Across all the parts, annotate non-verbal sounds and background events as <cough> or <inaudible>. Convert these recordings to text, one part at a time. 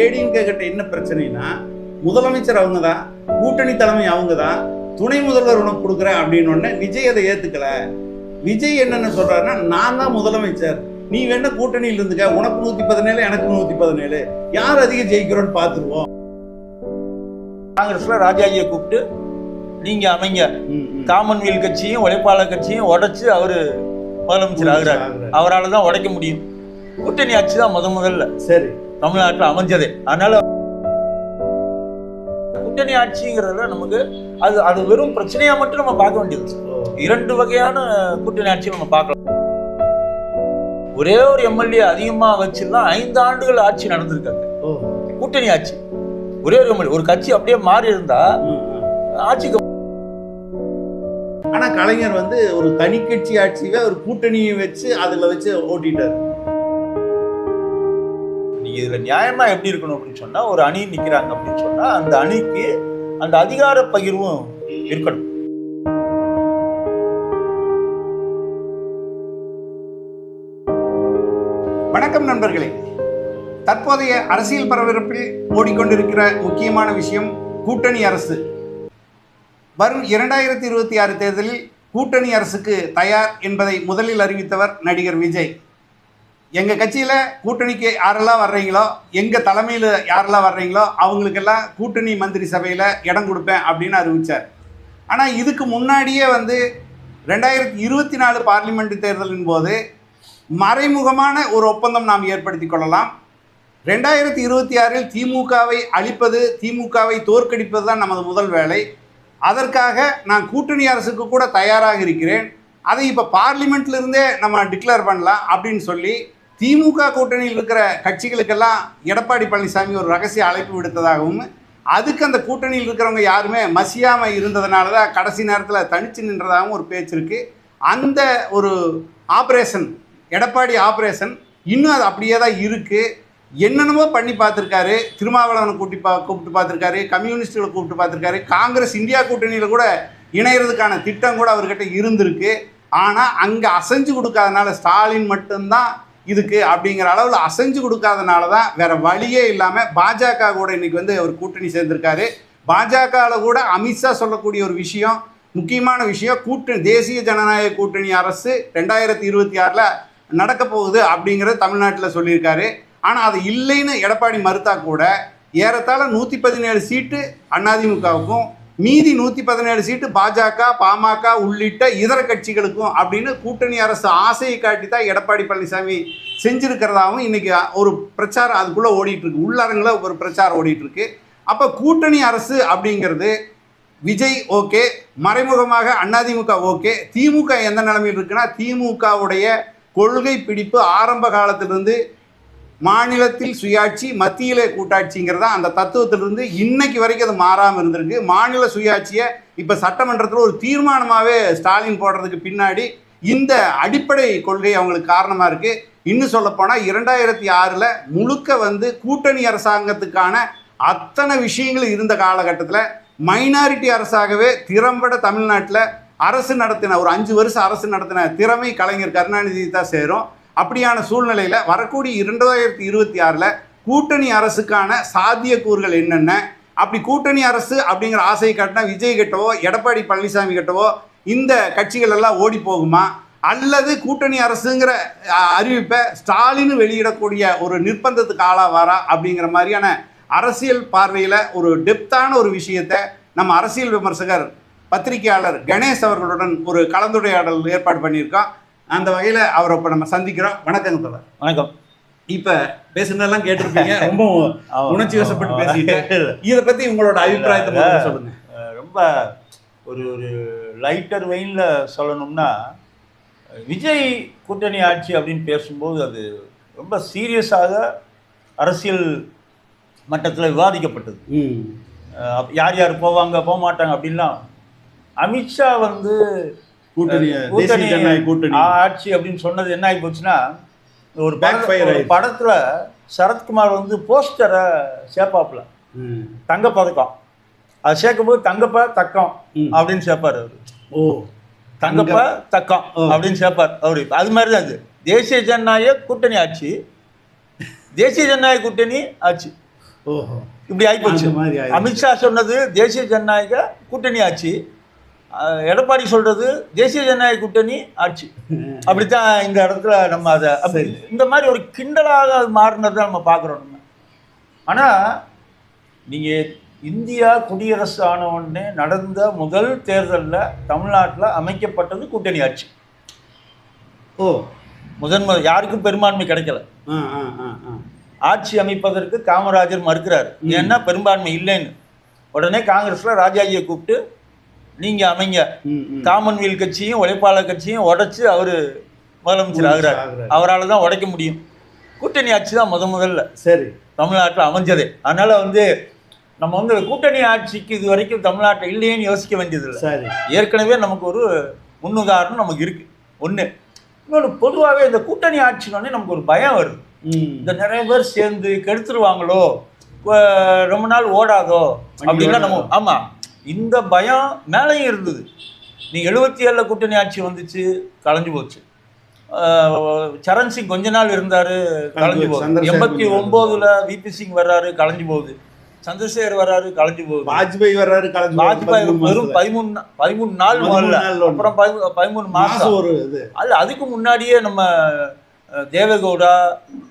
ஏடிஎம்கே கிட்ட என்ன பிரச்சனைனா முதலமைச்சர் அவங்க தான் கூட்டணி தலைமை அவங்க தான் துணை முதல்வர் உனக்கு கொடுக்குறேன் அப்படின்னு உடனே விஜய் அதை ஏத்துக்கல. விஜய் என்னென்ன சொல்றாருன்னா நான் தான் முதலமைச்சர். நீ வேணா கூட்டணியில் இருந்துக்க உனக்கு நூத்தி பதினேழு எனக்கு நூத்தி பதினேழு. யார் அதிகம் ஜெயிக்கிறோன்னு பார்த்துருவோம் காங்கிரஸ்ல ராஜாஜியை கூப்பிட்டு நீங்க அமைங்க. காமன்வெல்த் கட்சியும் உழைப்பாளர் கட்சியும் உடைச்சு அவரு முதலமைச்சர் ஆகுறாரு. அவரால தான் உடைக்க முடியும். கூட்டணி ஆட்சி தான் முத முதல்ல. சரி. தமிழ்நாட்டில் அமைஞ்சதே. அதனால கூட்டணி ஆட்சிங்கிறதுல நமக்கு அது அது வெறும் பிரச்சனையா மட்டும் நம்ம பார்க்க வேண்டியது. இரண்டு வகையான கூட்டணி ஆட்சி நம்ம பார்க்கலாம். ஒரே ஒரு எம்எல்ஏ அதிகமா வச்சுலாம் ஐந்து ஆண்டுகள் ஆட்சி நடந்திருக்காங்க. கூட்டணி ஆட்சி. ஒரே ஒரு எம்எல்ஏ ஒரு கட்சி அப்படியே மாறி இருந்தா ஆட்சிக்கு ஆனா கலைஞர் வந்து ஒரு தனி கட்சி ஆட்சியில ஒரு கூட்டணியை வச்சு அதுல வச்சு ஓட்டிட்டாரு. இதுல நியாயமா எப்படி இருக்கணும் அப்படின்னு சொன்னா ஒரு அணி நிக்கிறாங்க அப்படின்னு சொன்னா அந்த அணிக்கு அந்த அதிகார பகிர்வும் இருக்கணும். வணக்கம் நண்பர்களே. தற்போதைய அரசியல் பரபரப்பில் ஓடிக்கொண்டிருக்கிற முக்கியமான விஷயம் கூட்டணி அரசு. வரும் இரண்டாயிரத்தி இருபத்தி ஆறு தேர்தலில் கூட்டணி அரசுக்கு தயார் என்பதை முதலில் அறிவித்தவர் நடிகர் விஜய். எங்கள் கட்சியில் கூட்டணிக்கு யாரெல்லாம் வர்றீங்களோ எங்கள் தலைமையில் யாரெல்லாம் வர்றீங்களோ அவங்களுக்கெல்லாம் கூட்டணி மந்திரி சபையில் இடம் கொடுப்பேன் அப்படின்னு அறிவித்தார் ஆனால் இதுக்கு முன்னாடியே வந்து ரெண்டாயிரத்தி இருபத்தி நாலு பார்லிமெண்ட் தேர்தலின் போது மறைமுகமான ஒரு ஒப்பந்தம் நாம் ஏற்படுத்தி கொள்ளலாம். ரெண்டாயிரத்தி இருபத்தி ஆறில் திமுகவை அழிப்பது திமுகவை தோற்கடிப்பது தான் நமது முதல் வேலை. அதற்காக நான் கூட்டணி அரசுக்கு கூட தயாராக இருக்கிறேன். அதை இப்போ பார்லிமெண்ட்ல இருந்தே நம்ம டிக்ளேர் பண்ணலாம் அப்படின்னு சொல்லி திமுக கூட்டணியில் இருக்கிற கட்சிகளுக்கெல்லாம் எடப்பாடி பழனிசாமி ஒரு ரகசிய அழைப்பு விடுத்ததாகவும் அதுக்கு அந்த கூட்டணியில் இருக்கிறவங்க யாருமே மசியாமல் இருந்ததுனால தான் கடைசி நேரத்தில் தனிச்சு நின்றதாகவும் ஒரு பேச்சு இருக்குது அந்த ஒரு ஆப்ரேஷன் எடப்பாடி ஆப்ரேஷன் இன்னும் அது அப்படியே தான் இருக்குது என்னென்னமோ பண்ணி பார்த்துருக்காரு. திருமாவளவனை கூட்டி பா கூப்பிட்டு பார்த்துருக்காரு. கம்யூனிஸ்டுகளை கூப்பிட்டு பார்த்துருக்காரு. காங்கிரஸ் இந்தியா கூட்டணியில் கூட இணையறதுக்கான திட்டம் கூட அவர்கிட்ட இருந்திருக்கு. ஆனால் அங்கே அசைஞ்சு கொடுக்காதனால ஸ்டாலின் மட்டும்தான் இதுக்கு அப்படிங்கிற அளவில் அசைஞ்சு கொடுக்காதனால தான் வேற வழியே இல்லாமல் பாஜக கூட இன்னைக்கு வந்து அவர் கூட்டணி சேர்ந்திருக்காரு. பாஜகவில் கூட அமித்ஷா சொல்லக்கூடிய ஒரு விஷயம் முக்கியமான விஷயம் கூட்டணி தேசிய ஜனநாயக கூட்டணி அரசு ரெண்டாயிரத்தி இருபத்தி ஆறில் நடக்க போகுது அப்படிங்கிறத தமிழ்நாட்டில் சொல்லியிருக்காரு. ஆனால் அது இல்லைன்னு எடப்பாடி மறுத்தா கூட ஏறத்தாழ நூற்றி பதினேழு சீட்டு அதிமுகவுக்கும் மீதி நூற்றி பதினேழு சீட்டு பாஜக பாமக உள்ளிட்ட இதர கட்சிகளுக்கும் அப்படின்னு கூட்டணி அரசு ஆசையை காட்டி தான் எடப்பாடி பழனிசாமி செஞ்சுருக்கிறதாகவும் இன்றைக்கி ஒரு பிரச்சாரம் அதுக்குள்ளே ஓடிட்டுருக்கு. உள்ளரங்கில் ஒரு பிரச்சாரம் ஓடிட்டுருக்கு. அப்போ கூட்டணி அரசு அப்படிங்கிறது விஜய் ஓகே மறைமுகமாக அதிமுக ஓகே திமுக எந்த நிலைமையில் இருக்குன்னா திமுகவுடைய கொள்கை பிடிப்பு ஆரம்ப காலத்திலிருந்து மாநிலத்தில் சுயாட்சி மத்தியிலே கூட்டாட்சிங்கிறதா அந்த தத்துவத்திலிருந்து இன்னைக்கு வரைக்கும் அது மாறாமல் இருந்திருக்கு. மாநில சுயாட்சியை இப்போ சட்டமன்றத்தில் ஒரு தீர்மானமாகவே ஸ்டாலின் போடுறதுக்கு பின்னாடி இந்த அடிப்படை கொள்கை அவங்களுக்கு காரணமாக இருக்குது இன்னும் சொல்லப்போனால் இரண்டாயிரத்தி ஆறில் முழுக்க வந்து கூட்டணி அரசாங்கத்துக்கான அத்தனை விஷயங்கள் இருந்த காலகட்டத்தில் மைனாரிட்டி அரசாகவே திறம்பட தமிழ்நாட்டில் அரசு நடத்தின ஒரு அஞ்சு வருஷம் அரசு நடத்தின திறமை கலைஞர் கருணாநிதி தான் சேரும். அப்படியான சூழ்நிலையில் வரக்கூடிய இரண்டாயிரத்தி இருபத்தி ஆறில் கூட்டணி அரசுக்கான சாத்தியக்கூறுகள் என்னென்ன? அப்படி கூட்டணி அரசு அப்படிங்கிற ஆசையை காட்டினா விஜய் கிட்டவோ எடப்பாடி பழனிசாமி கிட்டவோ இந்த கட்சிகள் எல்லாம் ஓடி போகுமா? அல்லது கூட்டணி அரசுங்கிற அறிவிப்பை ஸ்டாலின் வெளியிடக்கூடிய ஒரு நிர்பந்தத்துக்கு ஆளாவாரா? அப்படிங்கிற மாதிரியான அரசியல் பார்வையில் ஒரு டெப்த்தான ஒரு விஷயத்தை நம்ம அரசியல் விமர்சகர் பத்திரிகையாளர் கணேஷ் அவர்களுடன் ஒரு கலந்துரையாடல் ஏற்பாடு பண்ணியிருக்கோம். அந்த வகையில் அவரை இப்போ நம்ம சந்திக்கிறோம். வணக்கங்க தோழர் வணக்கம். இப்போ பேசுனதெல்லாம் கேட்டிருப்பீங்க. <laughs> ரொம்ப. உணர்ச்சி வசப்பட்டு ஆமா. பேசிட்டேன் <laughs> இதை பற்றி உங்களோட அபிப்பிராயத்தை சொல்லுங்க. ரொம்ப ஒரு ஒரு லைட்டர் வெயினில் சொல்லணும்னா விஜய் கூட்டணி ஆட்சி அப்படின்னு பேசும்போது அது ரொம்ப சீரியஸாக அரசியல் மட்டத்தில் விவாதிக்கப்பட்டது. யார் யார் போவாங்க போக மாட்டாங்க அப்படின்லாம் அமித்ஷா வந்து கூட்டணி கூட்டணி ஆட்சி அப்படின்னு சொன்னது என்ன ஆகி போச்சுன்னா ஒரு. படத்துல சரத்குமார் வந்து போஸ்டரை சேர்ப்பாப்புல. தங்க பதக்கம். அது சேர்க்கும்போது தங்கப்ப தக்கம். அப்படின்னு சேர்ப்பாரு அவரு. ஓ. தங்கப்ப தக்கம். அப்படின்னு சேர்ப்பார் அவரு. அது மாதிரி தான் அது. தேசிய ஜனநாயக கூட்டணி ஆட்சி தேசிய ஜனநாயக கூட்டணி ஆட்சி ஓஹோ. இப்படி மாதிரி ஆயிடுச்சு. அமித்ஷா சொன்னது தேசிய ஜனநாயக கூட்டணி ஆட்சி எடப்பாடி சொல்றது தேசிய ஜனநாயக கூட்டணி ஆட்சி. அப்படித்தான் இந்த இடத்துல நம்ம அதை அப்படி. இந்த மாதிரி ஒரு கிண்டலாக அது மாறினதை நம்ம பார்க்குறோம் நம்ம. ஆனால் நீங்கள் இந்தியா குடியரசு ஆன உடனே நடந்த முதல் தேர்தலில் தமிழ்நாட்டில் அமைக்கப்பட்டது கூட்டணி ஆட்சி. ஓ. முதன் முதல் யாருக்கும் பெரும்பான்மை கிடைக்கல. ஆட்சி அமைப்பதற்கு காமராஜர் மறுக்கிறார். ஏன்னா பெரும்பான்மை இல்லைன்னு. உடனே காங்கிரஸ்ல ராஜாஜியை கூப்பிட்டு நீங்க அமைங்க. காமன்வெல்த் கட்சியும் உழைப்பாளர் கட்சியும் உடைச்சு அவரு முதலமைச்சர் ஆகுறார். அவரால் தான் உடைக்க முடியும். கூட்டணி ஆட்சி தான் முத முதல்ல. சரி. தமிழ்நாட்டில் அமைஞ்சதே. அதனால வந்து நம்ம வந்து கூட்டணி ஆட்சிக்கு இது வரைக்கும் தமிழ்நாட்டில் இல்லையேன்னு யோசிக்க வேண்டியதில்லை. சரி. ஏற்கனவே நமக்கு ஒரு முன்னுதாரணம் நமக்கு இருக்கு. ஒன்று இன்னொன்று பொதுவாகவே இந்த கூட்டணி ஆட்சினோடனே நமக்கு ஒரு பயம் வருது. இந்த நிறைய பேர் சேர்ந்து கெடுத்துருவாங்களோ? ரொம்ப நாள் ஓடாதோ? அப்படின்லாம் நம்ம ஆமா. இந்த பயம் மேலேயும் இருந்தது. நீ எழுபத்தி ஏழில் கூட்டணி ஆட்சி வந்துச்சு கலைஞ்சு போச்சு. சரண் சிங் கொஞ்ச நாள் இருந்தாரு கலைஞ்சு போகுது. எண்பத்தி ஒன்பதுல விபி சிங் வர்றாரு கலைஞ்சு போகுது. சந்திரசேகர் வர்றாரு கலைஞ்சு போகுது. வாஜ்பாய் வர்றாரு கலந்து வாஜ்பாய் வெறும் பதிமூணு பதிமூணு நாள் ஒண்ணு. அப்புறம் பதிமூ- பதிமூணு மாசம் ஒரு இது. அல்ல அதுக்கு முன்னாடியே நம்ம தேவகவுடா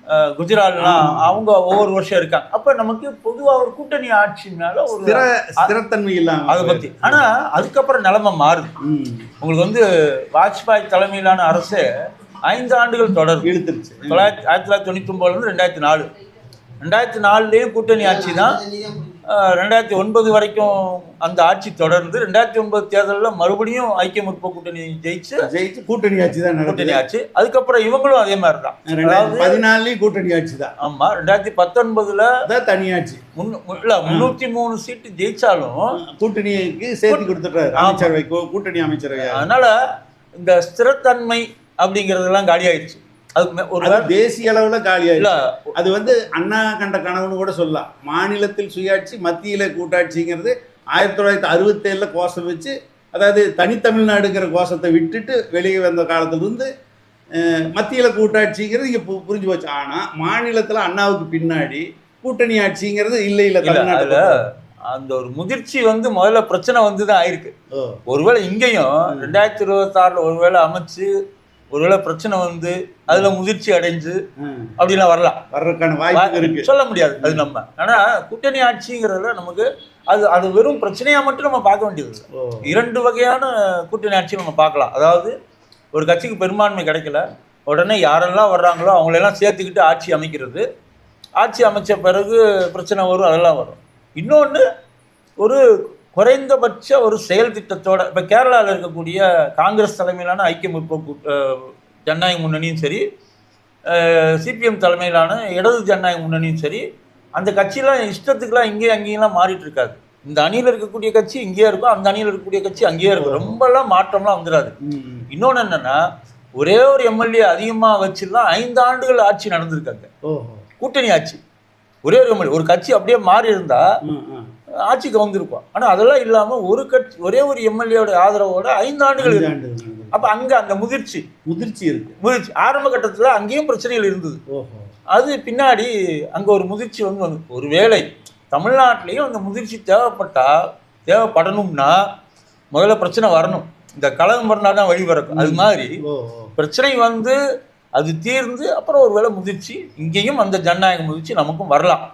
அஹ், குஜராத்லாம் அவங்க ஒவ்வொரு வருஷம் இருக்காங்க. அப்ப நமக்கு பொதுவா ஒரு கூட்டணி ஆட்சினால ஒரு ஸ்திர ஸ்திரத்தன்மை இல்லாம அதை பத்தி. ஆனா அதுக்கப்புறம் நிலைமை மாறுது. உங்களுக்கு வந்து வாஜ்பாய் தலைமையிலான அரசு ஐந்து ஆண்டுகள் தொடரும். இழுத்துருச்சு. தொள்ளாயிரத்தி ஆயிரத்தி தொள்ளாயிரத்தி தொண்ணூத்தி ஒன்பதுல இருந்து ரெண்டாயிரத்தி நாலு. ரெண்டாயிரத்தி நாலுலேயும் கூட்டணி ஆட்சி தான். ரெண்டாயிரத்தி ஒன்பது வரைக்கும் அந்த ஆட்சி தொடர்ந்து ரெண்டாயிரத்தி ஒன்பது தேர்தலில் மறுபடியும் ஐக்கிய முற்போக்கு கூட்டணி ஜெயிச்சு ஜெயிச்சு கூட்டணி ஆட்சி தான் கூட்டணி ஆட்சி. அதுக்கப்புறம் இவங்களும் அதே மாதிரி தான் பதினாலுலயும் கூட்டணி ஆட்சி தான். ஆமா ரெண்டாயிரத்தி பத்தொன்பதுல தனி ஆட்சி. முன்னு- இல்ல முன்னூத்தி மூணு சீட்டு ஜெயிச்சாலும் கூட்டணிக்கு சேர்த்து கொடுத்துட்டாரு. அமைச்சரவை கூட்டணி அமைச்சரவை அதனால இந்த ஸ்திரத்தன்மை அப்படிங்கறதெல்லாம் காலி ஆயிடுச்சு அது மே- ஒரு தேசிய அளவுல காலியாயிடுச்சு. இல்ல அது வந்து அண்ணா கண்ட கனவுன்னு கூட சொல்லலாம். மாநிலத்தில் சுயாட்சி மத்தியில கூட்டாட்சிங்கிறது ஆயிரத்தி தொள்ளாயிரத்தி அறுபத்தேழுல கோஷம் வச்சு அதாவது தனித்தமிழ்நாடுங்கிற கோஷத்தை விட்டுட்டு வெளியே வந்த காலத்திலிருந்து மத்தியில கூட்டாட்சிங்கிறது இங்க பு- புரிஞ்சு போச்சு. ஆனா மாநிலத்துல அண்ணாவுக்கு பின்னாடி கூட்டணி ஆட்சிங்கிறது இல்லை இல்ல தமிழ்நாட்டுல அந்த ஒரு முதிர்ச்சி வந்து முதல்ல பிரச்சனை வந்து தான் ஆயிருக்கு ஒருவேளை இங்கேயும் ரெண்டாயிரத்தி இருபத்தாறுல ஒருவேளை அமைச்சு ஒருவேளை பிரச்சனை வந்து அதுல முதிர்ச்சி அடைஞ்சு. அப்படிலாம் வரலாம். வர்றதுக்கான வாய்ப்பு இருக்கு. சொல்ல முடியாது அது நம்ம. ஆனா கூட்டணி ஆட்சிங்கிறதுல நமக்கு அது அது வெறும் பிரச்சனையா மட்டும் நம்ம பார்க்க வேண்டியது இரண்டு வகையான கூட்டணி ஆட்சி நம்ம பார்க்கலாம். அதாவது ஒரு கட்சிக்கு பெரும்பான்மை கிடைக்கல. உடனே யாரெல்லாம் வர்றாங்களோ அவங்களெல்லாம் சேர்த்துக்கிட்டு ஆட்சி அமைக்கிறது. ஆட்சி அமைச்ச பிறகு பிரச்சனை வரும் அதெல்லாம் வரும். இன்னொன்று ஒரு குறைந்தபட்ச ஒரு செயல் திட்டத்தோட இப்போ கேரளாவில் இருக்கக்கூடிய காங்கிரஸ் தலைமையிலான ஐக்கிய முற்போக்கு ஜனநாயக முன்னணியும் சரி சிபிஎம் தலைமையிலான இடது ஜனநாயக முன்னணியும் சரி அந்த கட்சியெலாம் இஷ்டத்துக்குலாம் இங்கேயும் அங்கேயெல்லாம் மாறிட்டு இருக்காது. இந்த அணியில் இருக்கக்கூடிய கட்சி இங்கேயே இருக்கும் அந்த அணியில் இருக்கக்கூடிய கட்சி அங்கேயே இருக்கும். ரொம்பலாம் மாற்றம்லாம் வந்துடாது. இன்னொன்று என்னன்னா ஒரே ஒரு எம்எல்ஏ அதிகமாக வச்சுலாம் ஐந்து ஆண்டுகள் ஆட்சி நடந்திருக்காங்க. கூட்டணி ஆட்சி. ஒரே ஒரு எம்எல்ஏ ஒரு கட்சி அப்படியே மாறி இருந்தா ஆட்சிக்கு வந்திருக்கும் ஆனால் அதெல்லாம் இல்லாமல் ஒரு கட்சி ஒரே ஒரு எம்எல்ஏவோட ஆதரவோட ஐந்து ஆண்டுகள் இருக்கு. அப்போ அங்கே அந்த முதிர்ச்சி. முதிர்ச்சி இருக்கு. முதிர்ச்சி. ஆரம்ப கட்டத்தில் அங்கேயும் பிரச்சனைகள் இருந்தது. அது பின்னாடி அங்கே ஒரு முதிர்ச்சி வந்து வந்து ஒருவேளை தமிழ்நாட்டிலையும் அந்த முதிர்ச்சி தேவைப்பட்டா தேவைப்படணும்னா முதல்ல பிரச்சனை வரணும். இந்த கலகம் பண்ணால் தான் வழி பிறக்கும். அது மாதிரி. பிரச்சனை வந்து அது தீர்ந்து அப்புறம் ஒரு வேளை முதிர்ச்சி. இங்கேயும் அந்த ஜனநாயக முதிர்ச்சி நமக்கும் வரலாம்.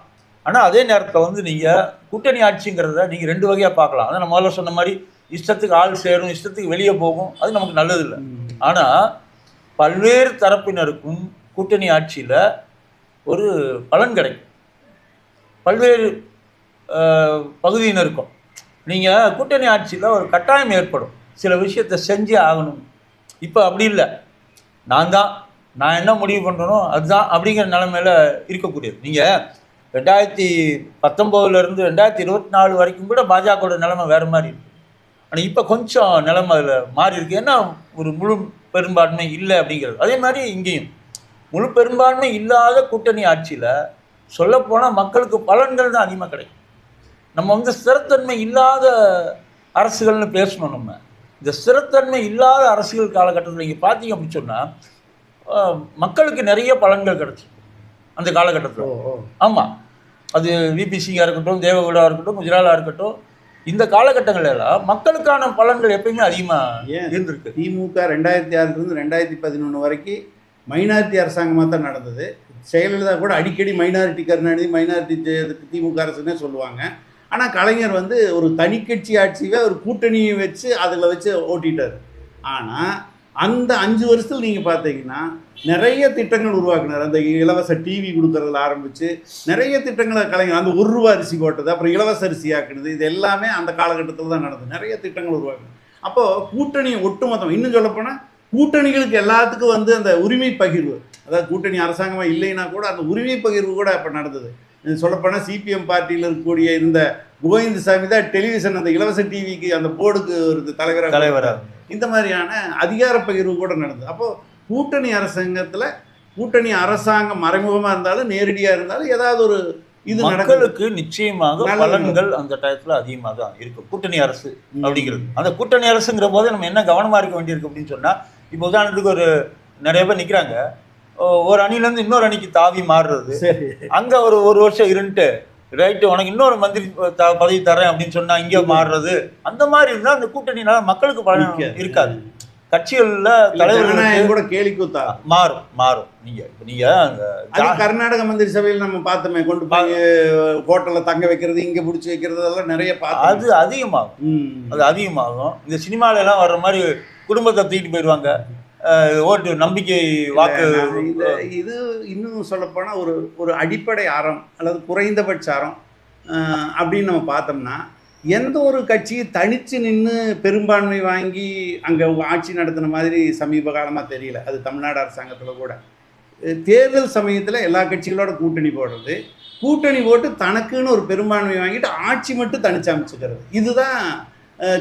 ஆனால் அதே நேரத்தில் வந்து நீங்கள் கூட்டணி ஆட்சிங்கிறத நீங்கள் ரெண்டு வகையாக பார்க்கலாம். அதான் நான் முதல்ல சொன்ன மாதிரி இஷ்டத்துக்கு ஆள் சேரும் இஷ்டத்துக்கு வெளியே போகும் அது நமக்கு நல்லதில்லை. ஆனால் பல்வேறு தரப்பினருக்கும் கூட்டணி ஆட்சியில் ஒரு பலன் கிடைக்கும். பல்வேறு பகுதியினருக்கும். நீங்கள் கூட்டணி ஆட்சியில் ஒரு கட்டாயம் ஏற்படும். சில விஷயத்தை செஞ்சே ஆகணும். இப்போ அப்படி இல்லை. நான் தான். நான் என்ன முடிவு பண்ணுறனோ அதுதான் அப்படிங்கிற நிலமையில இருக்கக்கூடியது. நீங்கள் ரெண்டாயிரத்தி பத்தொம்போதுலேருந்து ரெண்டாயிரத்தி இருபத்தி நாலு வரைக்கும் கூட பாஜகவோட நிலைமை வேறு மாதிரி இருக்கு. ஆனால் இப்போ கொஞ்சம் நிலைமை அதில் மாறி இருக்கு. ஏன்னா ஒரு முழு பெரும்பான்மை இல்லை அப்படிங்கிறது. அதே மாதிரி இங்கேயும் முழு பெரும்பான்மை இல்லாத கூட்டணி ஆட்சியில் சொல்லப்போனால் மக்களுக்கு பலன்கள் தான் அதிகமாக கிடைக்கும். நம்ம வந்து ஸ்திரத்தன்மை இல்லாத அரசுகள்னு பேசணும் நம்ம. இந்த ஸ்திரத்தன்மை இல்லாத அரசியல் காலகட்டத்தில் நீங்கள் பார்த்தீங்க அப்படின்னு சொன்னால் மக்களுக்கு நிறைய பலன்கள் கிடைச்சிருக்கு அந்த காலகட்டத்தில். ஆமாம் அது விபிசிங்கா இருக்கட்டும் தேவகவுடா இருக்கட்டும் குஜராலா இருக்கட்டும் இந்த காலகட்டங்கள்ல எல்லாம் மக்களுக்கான பலன்கள் எப்பயுமே அதிகமா ஏன்? இருந்திருக்கு. திமுக ரெண்டாயிரத்தி ஆறுலேருந்து ரெண்டாயிரத்தி பதினொன்று வரைக்கும் மைனாரிட்டி அரசாங்கமாக தான் நடந்தது. செயலலிதா கூட அடிக்கடி மைனாரிட்டி கருணாநிதி மைனாரிட்டி திமுக அரசுன்னே சொல்லுவாங்க. ஆனால் கலைஞர் வந்து ஒரு தனிக்கட்சி ஆட்சியை ஒரு கூட்டணியை வச்சு அதில் வச்சு ஓட்டிட்டார். ஆனால் அந்த அஞ்சு வருஷத்தில் நீங்கள் பார்த்தீங்கன்னா நிறைய திட்டங்கள் உருவாக்குனார். அந்த இலவச டிவி கொடுக்கறதுல ஆரம்பித்து நிறைய திட்டங்களை கலைஞர் அந்த ஒரு ரூபா அரிசி போட்டது அப்புறம் இலவச அரிசி ஆக்குனது இது எல்லாமே அந்த காலகட்டத்தில் தான் நடந்தது. நிறைய திட்டங்கள் உருவாக்குனது அப்போது கூட்டணியை ஒட்டுமொத்தம் இன்னும் சொல்லப்போனால் கூட்டணிகளுக்கு எல்லாத்துக்கும் வந்து அந்த உரிமை பகிர்வு அதாவது கூட்டணி அரசாங்கமாக இல்லைன்னா கூட அந்த உரிமை பகிர்வு கூட அப்போ நடந்தது. சொல்லப்போனால் சிபிஎம் பார்ட்டியில் இருக்கக்கூடிய இந்த கோவிந்தசாமி தான் டெலிவிஷன் அந்த இலவச டிவிக்கு அந்த போர்டுக்கு ஒரு தலைவராக தலைவரா. இந்த மாதிரியான அதிகார பகிர்வு கூட நடந்தது. அப்போ கூட்டணி அரசாங்கத்தில் கூட்டணி அரசாங்கம் மறைமுகமாக இருந்தாலும் நேரடியாக இருந்தாலும் ஏதாவது ஒரு இது மக்களுக்கு நிச்சயமாக. பலன்கள் அந்த டயத்துல அதிகமாக தான் இருக்கும். கூட்டணி அரசு அப்படிங்கிறது. அந்த கூட்டணி அரசுங்கிற போது நம்ம என்ன கவனமா இருக்க வேண்டியிருக்கு அப்படின்னு சொன்னா இப்போ உதாரணத்துக்கு ஒரு நிறைய பேர் நிக்கிறாங்க. ஓ- ஒரு அணில இருந்து இன்னொரு அணிக்கு தாவி மாறுறது. அங்க ஒரு ஒரு வருஷம் இருந்துட்டு ரைட்டு உனக்கு இன்னொரு மந்திரி த- பதவி தரேன் அப்படின்னு சொன்னா இங்க மாறுறது. அந்த மாதிரி இருந்தா அந்த கூட்டணினால மக்களுக்கு பலன். இருக்காது. கட்சிகள்ல ஜனநாயகம் கூட கேலி கூத்தா? மாறும் மாறும். நீங்க நீங்க கர்நாடக மந்திரி சபையில் நம்ம பார்த்தோமே கொண்டு போய் ஹோட்டல்ல தங்க வைக்கிறது இங்க பிடிச்சி வைக்கிறது அதெல்லாம் நிறைய பார்த்தோம். அது அதிகமாகும். அது அதிகமாகும். இந்த சினிமால எல்லாம் வர்ற மாதிரி குடும்பத்தை தூக்கிட்டு போயிடுவாங்க ஓட்டு நம்பிக்கை வாக்கு இது இன்னும் சொல்லப்போனா ஒரு ஒரு அடிப்படை அறம் அல்லது குறைந்தபட்ச அறம் அப்படின்னு நம்ம பார்த்தோம்னா எந்த ஒரு கட்சியும் தனித்து நின்று பெரும்பான்மை வாங்கி அங்கே ஆட்சி நடத்தின மாதிரி சமீப காலமாக தெரியல. அது தமிழ்நாடு அரசாங்கத்தில் கூட. தேர்தல் சமயத்தில் எல்லா கட்சிகளோட கூட்டணி போடுறது. கூட்டணி போட்டு தனக்குன்னு ஒரு பெரும்பான்மை வாங்கிட்டு ஆட்சி மட்டும் தனிச்சு அமைச்சுக்கிறது. இதுதான்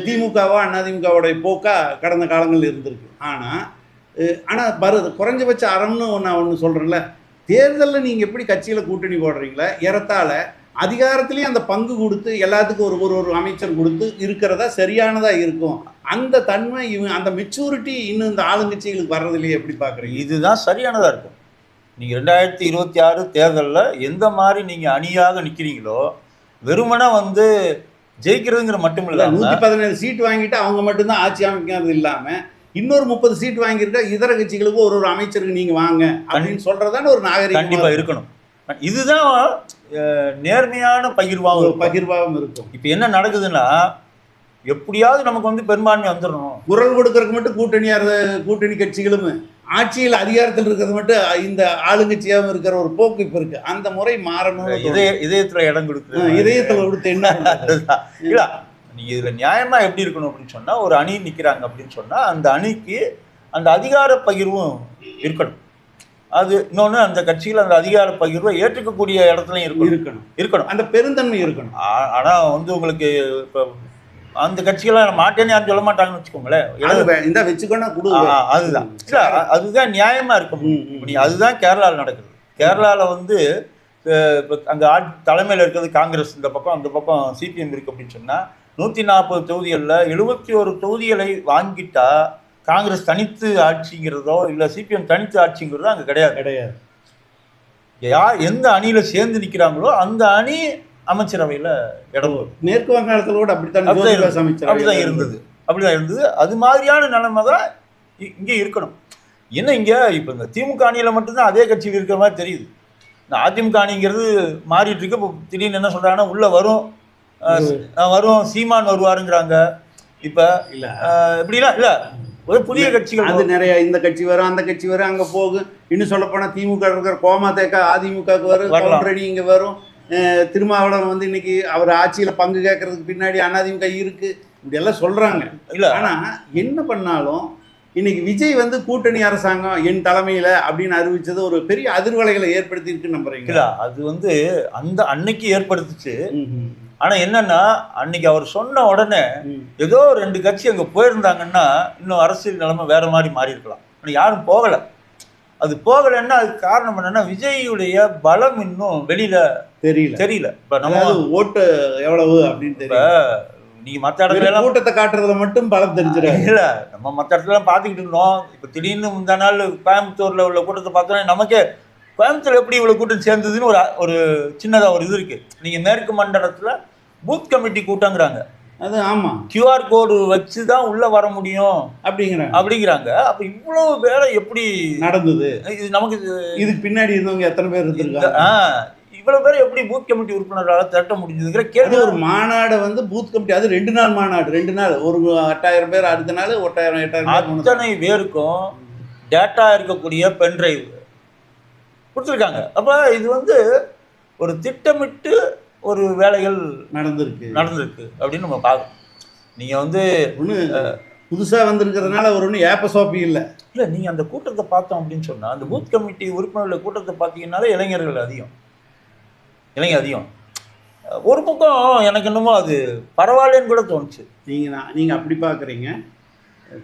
திமுகவோ அதிமுகவோடைய போக்காக கடந்த காலங்களில் இருந்திருக்கு. ஆனால் ஆனால் வருது குறைஞ்சபட்ச அறம்னு நான் ஒன்று சொல்கிறேன்ல தேர்தலில் நீங்கள் எப்படி கட்சியில் கூட்டணி போடுறீங்களா ஏறத்தாழ அதிகாரத்திலையும் அந்த பங்கு கொடுத்து எல்லாத்துக்கும் ஒரு ஒரு ஒரு அமைச்சர் கொடுத்து இருக்கிறதா சரியானதாக இருக்கும். அந்த தன்மை இவன் அந்த மெச்சூரிட்டி இன்னும் இந்த ஆளுங்கட்சிகளுக்கு வர்றதுலையே எப்படி பார்க்குறீங்க? இதுதான் சரியானதா இருக்கும். நீங்க ரெண்டாயிரத்தி இருபத்தி ஆறு தேர்தல்ல எந்த மாதிரி நீங்க அணியாக நிக்கிறீங்களோ வெறுமனே வந்து ஜெயிக்கிறதுங்கிற மட்டும் இல்லாம நூற்றி பதினேழு சீட் வாங்கிட்டு அவங்க மட்டும்தான் ஆட்சி அமைக்கிறது இல்லாமல் இன்னொரு முப்பது சீட் வாங்கியிருக்க இதர கட்சிகளுக்கு ஒரு ஒரு அமைச்சருக்கு நீங்கள் வாங்க அப்படின்னு சொல்கிறதான ஒரு நாகரிகம் இருக்கணும். இதுதான் நேர்மையான பகிர்வாகவும். பகிர்வாகவும் இருக்கும். இப்ப என்ன நடக்குதுன்னா எப்படியாவது நமக்கு வந்து பெரும்பான்மை வந்துடணும். குரல் கொடுக்கறதுக்கு மட்டும் கூட்டணியா இருந்த கூட்டணி கட்சிகளும் ஆட்சியில் அதிகாரத்தில் இருக்கிறது மட்டும் இந்த ஆளுங்கட்சியாகவும் இருக்கிற ஒரு போக்கு இப்ப இருக்கு. அந்த முறை மாறணும் இதய இதயத்துல இடம் கொடுக்குறது இதயத்தில் கொடுத்து என்ன. <laughs> இல்ல நீங்க இதுல நியாயமா எப்படி இருக்கணும் அப்படின்னு சொன்னா ஒரு அணி நிக்கிறாங்க அப்படின்னு சொன்னா அந்த அணிக்கு அந்த அதிகார பகிர்வும் இருக்கணும். அது இன்னொன்னு அந்த கட்சியில் அந்த அதிகார பகிர்வை ஏற்றுக்கக்கூடிய இடத்துலயும் இருக்கணும். இருக்கணும். இருக்கணும். அந்த பெருந்தன்மை இருக்கணும். ஆ- ஆனா வந்து உங்களுக்கு இப்போ அந்த கட்சியெல்லாம் மாட்டேன்னு யாரும் சொல்ல மாட்டாங்கன்னு வச்சுக்கோங்களேன். இந்த வச்சுக்கோன்னா கொடு. அதுதான். அதுதான் நியாயமா இருக்கும். அதுதான் கேரளாவில் நடக்குது. கேரளாவில் வந்து இப்ப அங்க ஆட் தலைமையில் இருக்கிறது காங்கிரஸ். இந்த பக்கம் அந்த பக்கம் சிபிஎம் இருக்கு அப்படின்னு சொன்னா நூத்தி நாற்பது தொகுதிகளில் எழுபத்தி ஒரு தொகுதிகளை வாங்கிட்டா காங்கிரஸ் தனித்து ஆட்சிங்கிறதோ இல்ல சிபிஎம் தனித்து ஆட்சிங்கிறதோ அங்க கிடையாது. கிடையாது. யார் எந்த அணியில சேர்ந்து நிக்கிறாங்களோ அந்த அணி அமைச்சரவையில இடம். மேற்கு வங்காளத்தில் கூட அப்படித்தான் அப்படிதான் இருந்தது. அப்படிதான் இருந்தது. அது மாதிரியான நிலைமை தான் இங்க இருக்கணும். என்ன இங்க? இப்ப இந்த திமுக அணியில மட்டும்தான் அதே கட்சியில் இருக்கிற மாதிரி தெரியுது. இந்த அதிமுக அணிங்கிறது மாறிட்டு இருக்கு. இப்போ திடீர்னு என்ன சொல்றாங்கன்னா உள்ள வரும். வரும் சீமான் வருவாருங்கிறாங்க. இப்ப இல்ல. இப்படிலாம் இல்ல. ஒரு புதிய கட்சிகள் அது நிறைய இந்த கட்சி வரும் அந்த கட்சி வரும் அங்க போகும் இன்னும் சொல்ல போனா திமுக இருக்கிற கோமாதேக்கா அதிமுகவுக்கு வரும். கவுண்டரணி இங்க வரும். திருமாவளவன் வந்து இன்னைக்கு அவர் ஆட்சியில பங்கு கேட்கறதுக்கு பின்னாடி அதிமுக இருக்கு. இப்படி எல்லாம் சொல்றாங்க. இல்ல. ஆனா என்ன பண்ணாலும் இன்னைக்கு விஜய் வந்து கூட்டணி அரசாங்கம் என் தலைமையில அப்படின்னு அறிவிச்சது ஒரு பெரிய அதிர்வலைகளை ஏற்படுத்தி இருக்குன்னு நம்புறீங்க அது வந்து அந்த அன்னைக்கு ஏற்படுத்துச்சு. ஆனா என்னன்னா அன்னைக்கு அவர் சொன்ன உடனே ஏதோ ரெண்டு கட்சி அங்க போயிருந்தாங்கன்னா இன்னும் அரசியல் நிலைமை வேற மாதிரி மாறி இருக்கலாம் ஆனா யாரும் போகல. அது போகலைன்னா அதுக்கு காரணம் என்னன்னா விஜயுடைய பலம் இன்னும் வெளியில தெரியல. தெரியல. இப்ப நம்ம ஓட்டு எவ்வளவு அப்படின்னு தெரியல. நீங்க மத்த இடத்துல கூட்டத்தை காட்டுறதுல மட்டும் பலம் தெரிஞ்சிடாது. <laughs> இல்ல நம்ம மத்த இடத்துல பாத்துக்கிட்டு இருந்தோம். இப்ப திடீர்னு முந்தா நாள் கோயம்புத்தூர்ல உள்ள கூட்டத்தை பார்த்தோன்னா நமக்கே கோயம்புத்தூர் எப்படி இவ்வளவு கூட்டம் சேர்ந்ததுன்னு ஒரு ஒரு சின்னதா ஒரு இது இருக்கு. நீங்க மேற்கு மண்டலத்துல பூத் கமிட்டி கூட்டங்கிறாங்க. அது ஆமா. கியூஆர் கோடு வச்சு தான் உள்ள வர முடியும். அப்படிங்கிறாங்க. அப்படிங்கிறாங்க. அப்ப இவ்வளவு பேரை எப்படி நடந்தது? இது நமக்கு இது- இதுக்கு பின்னாடி இருந்தவங்க எத்தனை பேர் இருந்திருக்காங்க? இவ்வளவு பேரை எப்படி பூத் கமிட்டி உறுப்பினர்களால் திரட்ட முடிஞ்சதுங்கிற கேள்வி ஒரு மாநாடு வந்து பூத் கமிட்டி அது ரெண்டு நாள் மாநாடு ரெண்டு நாள். ஒரு எட்டாயிரம் பேர் அடுத்த நாள் எட்டாயிரம் எட்டாயிரம். அத்தனை பேருக்கும் டேட்டா இருக்கக்கூடிய பென்ட்ரைவ் கொடுத்துருக்காங்க. அப்ப இது வந்து ஒரு திட்டமிட்டு ஒரு வேலைகள் நடந்திருக்கு. நடந்திருக்கு அப்படின்னு நம்ம பார்க்கணும் நீங்க வந்து ஒண்ணு புதுசா வந்திருக்கிறதுனால ஒரு ஒன்றும் ஏப்ப சோப்பி இல்லை. இல்ல நீங்க அந்த கூட்டத்தை பார்த்தோம் அப்படின்னு சொன்னா அந்த பூத் கமிட்டி உறுப்பினர்கள் கூட்டத்தை பார்த்தீங்கன்னாலே இளைஞர்கள் அதிகம். இளைஞர் அதிகம். ஒரு பக்கம் எனக்கு என்னமோ அது பரவாயில்லன்னு கூட தோணுச்சு. நீங்க நான் நீங்க அப்படி பார்க்குறீங்க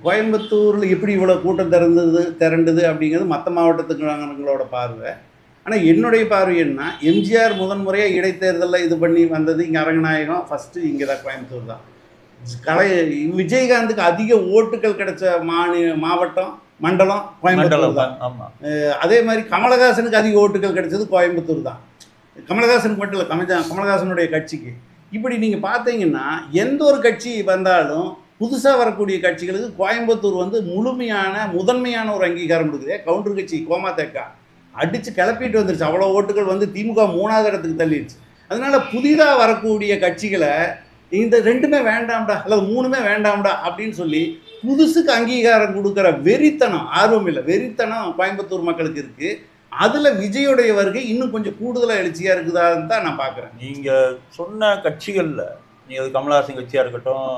கோயம்புத்தூர்ல எப்படி இவ்வளோ கூட்டம் திறந்தது திரண்டுது அப்படிங்கிறது மற்ற மாவட்டத்துக்காரங்களோட பார்வை. ஆனால் என்னுடைய பார்வை என்ன எம்ஜிஆர் முதன்முறையாக இடைத்தேர்தலில் இது பண்ணி வந்தது இங்கே அரங்கநாயகம் ஃபஸ்ட்டு இங்கே தான் கோயம்புத்தூர் தான். கலை விஜயகாந்துக்கு அதிக ஓட்டுகள் கிடைச்ச மாநில மாவட்டம் மண்டலம் கோயம்புத்தூர் தான். அதே மாதிரி கமலஹாசனுக்கு அதிக ஓட்டுகள் கிடைச்சது கோயம்புத்தூர் தான். கமலஹாசனுக்கு மட்டும் இல்லை கமஜா கமலஹாசனுடைய கட்சிக்கு. இப்படி நீங்கள் பார்த்தீங்கன்னா எந்த ஒரு கட்சி வந்தாலும் புதுசாக வரக்கூடிய கட்சிகளுக்கு கோயம்புத்தூர் வந்து முழுமையான முதன்மையான ஒரு அங்கீகாரம் கொடுக்குது. கவுண்டர் கட்சி கோமாத்தேக்கா அடித்து கிளப்பிட்டு வந்துருச்சு. அவ்வளோ ஓட்டுகள் வந்து திமுக மூணாவது இடத்துக்கு தள்ளிடுச்சு. அதனால் புதிதாக வரக்கூடிய கட்சிகளை இந்த ரெண்டுமே வேண்டாம்டா அல்லது மூணுமே வேண்டாம்டா அப்படின்னு சொல்லி புதுசுக்கு அங்கீகாரம் கொடுக்குற வெறித்தனம் ஆர்வம் இல்லை. வெறித்தனம் கோயம்புத்தூர் மக்களுக்கு இருக்குது அதுல விஜயோடைய வருகை இன்னும் கொஞ்சம் கூடுதலா எழுச்சியா இருக்குதான்னு தான் நான் பார்க்குறேன் நீங்க சொன்ன கட்சிகள்ல நீ அது கமலஹாசன் கட்சியா இருக்கட்டும்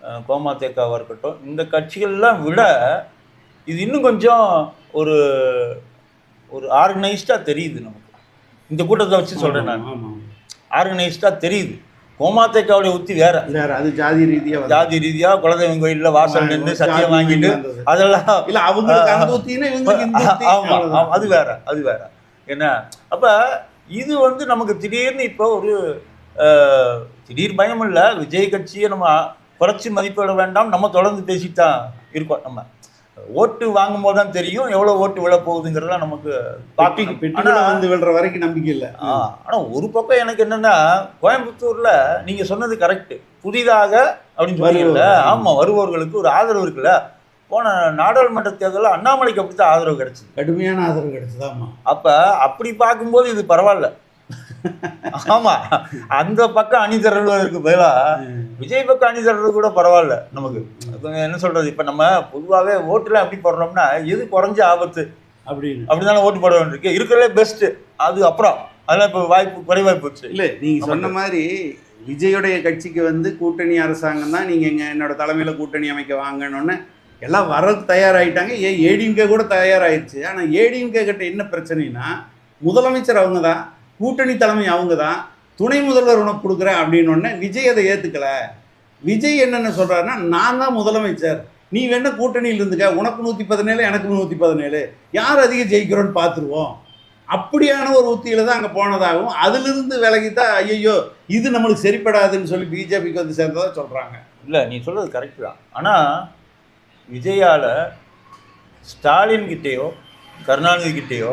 அஹ் கோமா தேக்காவா இருக்கட்டும் இந்த கட்சிகள்லாம் விட இது இன்னும் கொஞ்சம் ஒரு ஒரு ஆர்கனைஸ்டா தெரியுது நமக்கு. இந்த கூட்டத்தை வச்சு சொல்றேன் நான். ஆமா. ஆர்கனைஸ்டா தெரியுது. கோமா தேக்காவுடைய உத்தி வேற. வேற அது ஜாதி ரீதியா ஜாதி ரீதியா குலதெய்வம் கோயில்ல வாசல் நின்று சத்தியம் வாங்கிட்டு. அதெல்லாம் இல்ல ஊத்தி. ஆமா அது வேற அது வேற. என்ன? அப்ப இது வந்து நமக்கு திடீர்னு இப்போ ஒரு திடீர் பயம் இல்ல. விஜய் கட்சியை நம்ம குறைச்சி மதிப்பிட வேண்டாம். நம்ம தொடர்ந்து பேசிட்டு தான் இருக்கோம் நம்ம. ஓட்டு வாங்கும் போது தான் தெரியும் எவ்வளவு ஓட்டு விழ போகுதுங்கிறதெல்லாம் நமக்கு பெட்டி பார்க்கணும். பெட்டிக்குள்ள ஆனா- வந்து விழுற வரைக்கும் நம்பிக்கை இல்ல. ஆ, ஆனா ஒரு பக்கம் எனக்கு என்னன்னா கோயம்புத்தூர்ல நீங்க சொன்னது கரெக்ட் புதிதாக அப்படின்னு சொன்னீங்கல்ல வருவோர். ஆமா வருவோர்களுக்கு ஒரு ஆதரவு இருக்குல்ல. போன நாடாளுமன்ற தேர்தலில் அண்ணாமலைக்கு அப்படித்தான் ஆதரவு கிடைச்சது. கடுமையான ஆதரவு கிடைச்சதாமா அப்ப அப்படி பார்க்கும்போது இது பரவாயில்ல. ஆமா. அந்த பக்கம் அணி திரள்வதற்கு பதிலா விஜய் பக்கம் அணி திரள்வது கூட பரவாயில்ல நமக்கு. என்ன சொல்றது? இப்ப நம்ம பொதுவாகவே ஓட்டுல எப்படி போடுறோம்னா எது குறைஞ்ச ஆபத்து? அப்படின்னு. அப்படிதானே ஓட்டு போட வேண்டியிருக்கு. இருக்கிறதே பெஸ்ட் அது அப்புறம். அதெல்லாம் இப்போ வாய்ப்பு குறைவாய் போச்சு. இல்ல நீங்க சொன்ன மாதிரி விஜயுடைய கட்சிக்கு வந்து கூட்டணி அரசாங்கம் தான் நீங்க எங்க என்னோட தலைமையில கூட்டணி அமைக்க வாங்கணும்னு எல்லாம் வரக்கு தயாராயிட்டாங்க. ஏன் ஏடிஎம்கே கூட தயாராயிருச்சு. ஆனா ஏடிஎம்கே கிட்ட என்ன பிரச்சனைனா முதலமைச்சர் அவங்க தான். கூட்டணி தலைமை அவங்க தான் துணை முதல்வர் உனக்கு கொடுக்குறேன் அப்படின்னு விஜய் அதை ஏற்றுக்கலை விஜய் என்னென்ன சொல்கிறாருன்னா நான் தான் முதலமைச்சர். நீ வேணால் கூட்டணியில் இருந்துக்க. உனக்கு நூற்றி பதினேழு எனக்கு நூற்றி பதினேழு. யார் அதிகம் ஜெயிக்கிறோன்னு பார்த்துருவோம். அப்படியான ஒரு உத்தியில் தான் அங்கே போனதாகவும் அதிலிருந்து விலகித்தான் ஐயோ இது நம்மளுக்கு சரிப்படாதுன்னு சொல்லி பிஜேபிக்கு வந்து சேர்ந்ததாக சொல்கிறாங்க இல்லை நீ சொல்கிறது கரெக்டு தான். ஆனால் விஜயால் ஸ்டாலின் கிட்டேயோ கருணாநிதி கிட்டேயோ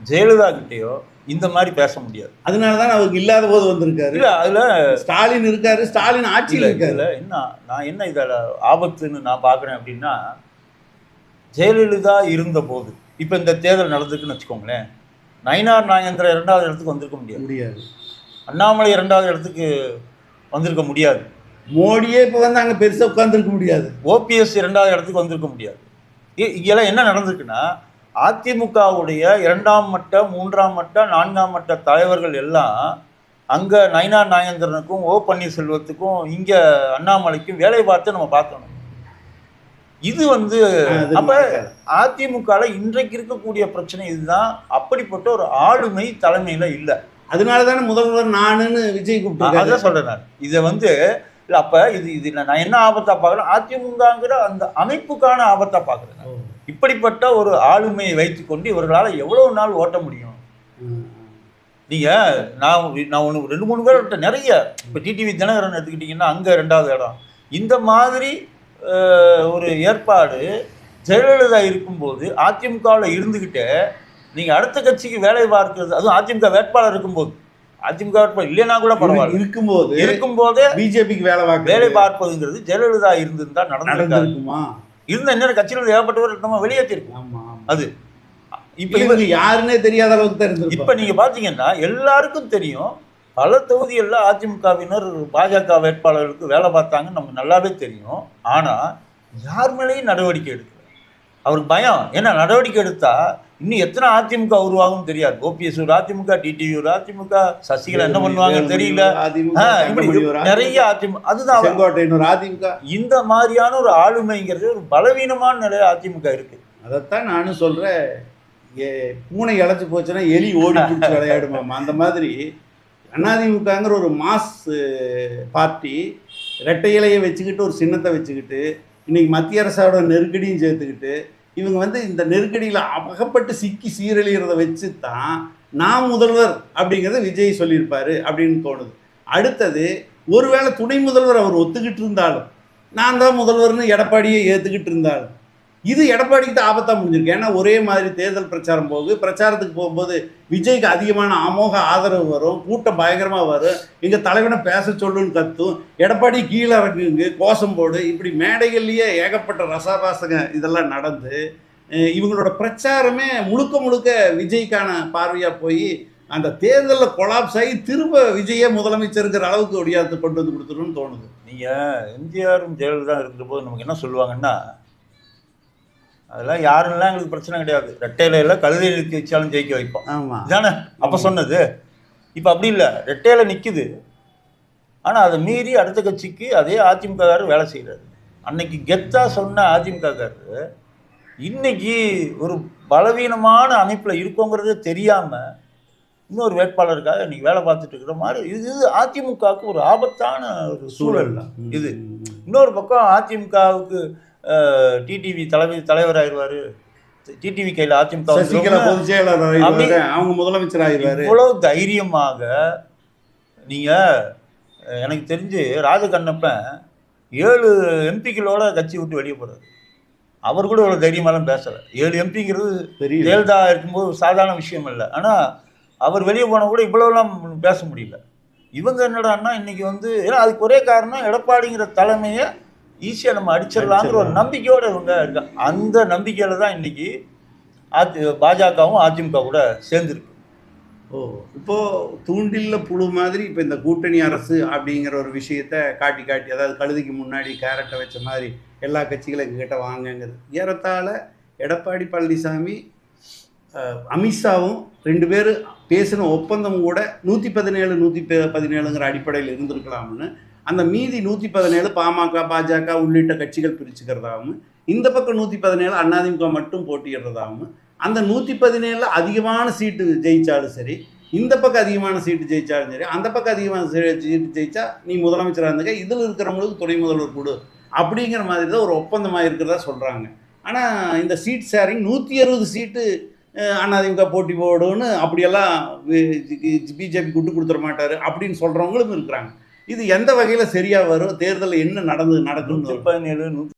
ஜெயலலிதா கிட்டேயோ இந்த மாதிரி பேச முடியாது. அதனால தான் அவருக்கு இல்லாத போது வந்திருக்காரு. இல்ல அதுல ஸ்டாலின் இருக்காரு ஸ்டாலின் ஆட்சியில் இருக்காரு. என்ன நான் என்ன இதில் ஆபத்துன்னு நான் பார்க்குறேன் அப்படின்னா ஜெயலலிதா இருந்த போது இப்போ இந்த தேர்தல் நடந்திருக்குன்னு வச்சுக்கோங்களேன் நயினார் நாகேந்திரன் இரண்டாவது இடத்துக்கு வந்திருக்க முடியாது. முடியாது. அண்ணாமலை இரண்டாவது இடத்துக்கு வந்திருக்க முடியாது. மோடியே இப்போ வந்து அங்கே பெருசாக உட்காந்துருக்க முடியாது. ஓபிஎஸ் இரண்டாவது இடத்துக்கு வந்திருக்க முடியாது. இ- இங்கெல்லாம் என்ன நடந்திருக்குன்னா அதிமுகவுடைய இரண்டாம் மட்ட மூன்றாம் மட்ட நான்காம் மட்ட தலைவர்கள் எல்லாம் அங்க நயினார் நாகேந்திரனுக்கும் ஓ பன்னீர்செல்வத்துக்கும் இங்க அண்ணாமலைக்கும் வேலை பார்த்து நம்ம பார்க்கணும். இது வந்து அது அப்ப நடக்காது. அதிமுகல இன்றைக்கு இருக்கக்கூடிய பிரச்சனை இதுதான். அப்படிப்பட்ட ஒரு ஆளுமை தலைமையில இல்ல. அதனால தானே முதல்வர் நானுன்னு விஜய் கூப்பிட்டு அதான் சொல்றேன். நான் இதை வந்து இல்ல அப்ப இது இது நான் என்ன ஆபத்தா பார்க்கறேன்? அதிமுகங்கிற அந்த அமைப்புக்கான ஆபத்தா பார்க்கறேன். இப்படிப்பட்ட ஒரு ஆளுமையை வைத்துக்கொண்டு இவர்களால் எவ்வளவு நாள் ஓட்ட முடியும்? நீங்க நான் நான் ஒன்று ரெண்டு மூணு பேர் நிறைய இப்போ டிடிவி தினகரன் எடுத்துக்கிட்டிங்கன்னா அங்கே ரெண்டாவது இடம். இந்த மாதிரி ஒரு ஏற்பாடு ஜெயலலிதா இருக்கும்போது அதிமுகவில் இருந்துக்கிட்டு நீங்க அடுத்த கட்சிக்கு வேலை பார்க்கிறது அதுவும் அதிமுக வேட்பாளர் இருக்கும்போது. அதிமுக வேட்பாளர் இல்லைன்னா கூட பரவாயில்ல. இருக்கும்போது இருக்கும்போதே பிஜேபிக்கு வேலை வேலை பார்ப்பதுங்கிறது ஜெயலலிதா இருந்திருந்தா நடந்திருக்குமா? இருந்த இன்னொரு கட்சியில் ஏகப்பட்டவர் நம்ம வெளியேற்றிருக்கோம். அது. இப்ப இப்ப இவ இவங்க யாருன்னே தெரியாத அளவுக்கு தான் இப்ப இருந்திருப்பாங்க நீங்க பாத்தீங்கன்னா எல்லாருக்கும் தெரியும் பல தொகுதிகளில் அதிமுகவினர் பாஜக வேட்பாளர்களுக்கு வேலை பார்த்தாங்கன்னு நமக்கு நல்லாவே தெரியும். ஆனா யார் மேலேயும் நடவடிக்கை எடுக்கல. அவருக்கு பயம். ஏன்னா நடவடிக்கை எடுத்தா இன்னும் எத்தனை அதிமுக உருவாகும் தெரியாது. ஓபிஎஸ் ஒரு அதிமுக டிடிவி ஒரு அதிமுக சசிகலா என்ன பண்ணுவாங்கன்னு தெரியல. இப்படி நிறைய அதிமுக அதுதான் அதிமுக. இந்த மாதிரியான ஒரு ஆளுமைங்கிறது ஒரு பலவீனமான நிலையில அதிமுக இருக்கு. அதைத்தான் நானும் சொல்றேன். பூனை இழைச்சி போச்சுன்னா எலி ஓடி பிடிச்சி விளையாடுமாமா அந்த மாதிரி அதிமுகங்கிற ஒரு மாஸ் பார்ட்டி ரெட்டை இலையை வச்சுக்கிட்டு ஒரு சின்னத்தை வச்சுக்கிட்டு இன்னைக்கு மத்திய அரசோட நெருக்கடியும் சேர்த்துக்கிட்டு இவங்க வந்து இந்த நெருக்கடியில் அகப்பட்டு சிக்கி சீரழிகிறத வச்சு தான் நான் முதல்வர் அப்படிங்கிறத விஜய் சொல்லியிருப்பாரு அப்படின்னு தோணுது. அடுத்தது ஒருவேளை துணை முதல்வர் அவர் ஒத்துக்கிட்டு இருந்தாலும் நான் தான் முதல்வர்னு எடப்பாடியை ஏற்றுக்கிட்டு இருந்தாலும் இது எடப்பாடிக்கு தான் ஆபத்தாக முடிஞ்சிருக்கு. ஏன்னா ஒரே மாதிரி தேர்தல் பிரச்சாரம் போகுது. பிரச்சாரத்துக்கு போகும்போது விஜய்க்கு அதிகமான அமோக ஆதரவு வரும். கூட்டம் பயங்கரமாக வரும். எங்கள் தலைவனை பேச சொல்லுன்னு கத்தும். எடப்பாடி கீழே இறங்குங்க கோஷம் போடு. இப்படி மேடைகள்லேயே ஏகப்பட்ட ரசாபாசங்க இதெல்லாம் நடந்து இவங்களோட பிரச்சாரமே முழுக்க முழுக்க விஜய்க்கான பார்வையாக போய் அந்த தேர்தலில் கொலாப்ஸ் ஆகி திரும்ப விஜயே முதலமைச்சருங்கிற அளவுக்கு ஒடியாத்து கொண்டு வந்து கொடுத்துருன்னு தோணுது. நீங்கள் எம்ஜிஆரும் ஜெயலலிதா இருக்கிற போது நமக்கு என்ன சொல்லுவாங்கன்னா அதெல்லாம் யாருன்னெல்லாம் எங்களுக்கு பிரச்சனை கிடையாது. ரெட்டையில கழுதை நிறுத்தி வச்சாலும் ஜெயிக்க வைப்போம். ஆமாம் இதானே? அப்ப சொன்னது. இப்ப அப்படி இல்லை. ரெட்டையில நிக்குது. ஆனா அதை மீறி அடுத்த கட்சிக்கு அதே அதிமுககாரர் வேலை செய்கிறாரு அன்னைக்கு கெத்தா சொன்ன அதிமுககாரர் இன்னைக்கு ஒரு பலவீனமான அமைப்புல இருக்கோங்கிறது தெரியாம இன்னொரு வேட்பாளருக்காக இன்னைக்கு வேலை பார்த்துட்டு இருக்கிற மாதிரி இது அதிமுகவுக்கு ஒரு ஆபத்தான ஒரு சூழல். இது. இன்னொரு பக்கம் அதிமுகவுக்கு டிடிவி தலைமை தலைவர் ஆயிடுவாரு டிடிவி கையில் அதிமுக. அவங்க முதலமைச்சர் ஆயிடுவாரு இவ்வளவு தைரியமாக நீங்க அஹ், எனக்கு தெரிஞ்சு ராஜகண்ணப்பன் ஏழு எம்பிக்களோட கட்சி விட்டு வெளியே போறாரு. அவர் கூட இவ்வளவு தைரியமாலாம் பேசல. ஏழு எம்பிங்கிறது பெரிய ஜெயலலிதா இருக்கும்போது சாதாரண விஷயம் இல்லை. ஆனா அவர் வெளியே போன கூட இவ்வளவுலாம் பேச முடியல. இவங்க என்னடான்னா இன்னைக்கு வந்து ஏன்னா அதுக்கு ஒரே காரணம் எடப்பாடிங்கிற தலைமையை ஈஸியா நம்ம அடிச்சிடலாங்கிற ஒரு நம்பிக்கையோட இவங்க இருக்காங்க அந்த நம்பிக்கையில தான் இன்னைக்கு அதி பாஜகவும் அதிமுக கூட சேர்ந்துருக்கு. ஓ இப்போ தூண்டில்ல புழு மாதிரி இப்போ இந்த கூட்டணி அரசு அப்படிங்கிற ஒரு விஷயத்த காட்டி காட்டி அதாவது கழுதைக்கு முன்னாடி கேரட்டை வச்ச மாதிரி எல்லா கட்சிகளும் எங்ககிட்ட வாங்கங்கிறது. ஏறத்தாழ எடப்பாடி பழனிசாமி அமித்ஷாவும் ரெண்டு பேர் பேசின ஒப்பந்தம் கூட நூற்றி பதினேழு நூற்றி பதினேழுங்கிற அடிப்படையில் இருந்திருக்கலாம்னு அந்த மீதி நூற்றி பதினேழு பாமக பாஜக உள்ளிட்ட கட்சிகள் பிரிச்சுக்கிறதாகவும் இந்த பக்கம் நூற்றி பதினேழு அதிமுக மட்டும் போட்டியிடுறதாகவும் அந்த நூற்றி பதினேழில் அதிகமான சீட்டு ஜெயித்தாலும் சரி இந்த பக்கம் அதிகமான சீட்டு ஜெயித்தாலும் சரி அந்த பக்கம் அதிகமான சீட்டு ஜெயிச்சா நீ முதலமைச்சராக இருந்துக்க இதில் இருக்கிறவங்களுக்கு துணை முதல்வர் கொடு அப்படிங்கிற மாதிரி தான் ஒரு ஒப்பந்தமாக இருக்கிறதா சொல்கிறாங்க ஆனால் இந்த சீட் ஷேரிங் நூற்றி அறுபது சீட்டு அஹ், அதிமுக போட்டி போடுன்னு அப்படியெல்லாம் பிஜேபி குட்டு கொடுத்துட மாட்டார் அப்படின்னு சொல்கிறவங்களும் இருக்கிறாங்க. இது எந்த வகையில் சரியாக வரும்? தேர்தலில் என்ன நடந்து நடக்கும் பதினேழு நூற்றி